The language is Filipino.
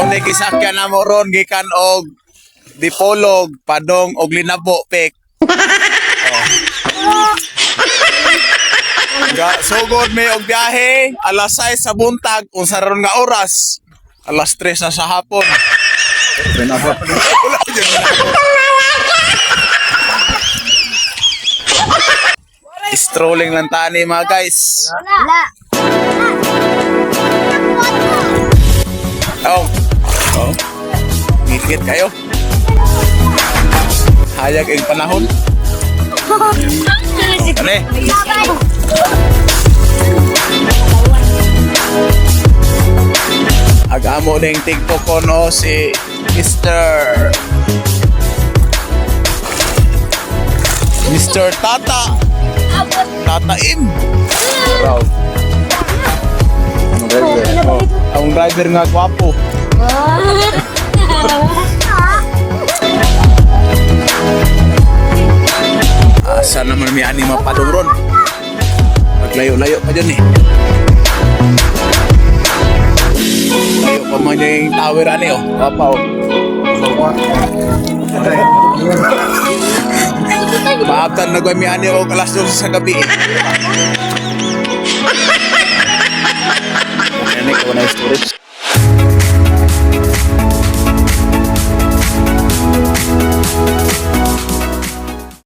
Muna gisakyan na mo gikan og dipolog, padong og linabo pek. Oh. Ga sugod may og biyahe alas 6 sa buntag unsa ron nga oras? Alas 3 na sa hapon. Ako. Strolling lang tani mga guys. Wala. Ngikit kayo. Hayag ang panahon. Eh? Agamo ning TikTok ko no si Mr. Mr. Tata. Tata Im. Proud. Ang driver. Oh, ang driver nga gwapo. Asa naman may anima pa doon ron. Maglayo-layo pa dyan eh. Layo pa man yung tower ani oh. Papa oh. Maabtan na gawin may ani oh alas 12 sa gabi eh. Kung na storage.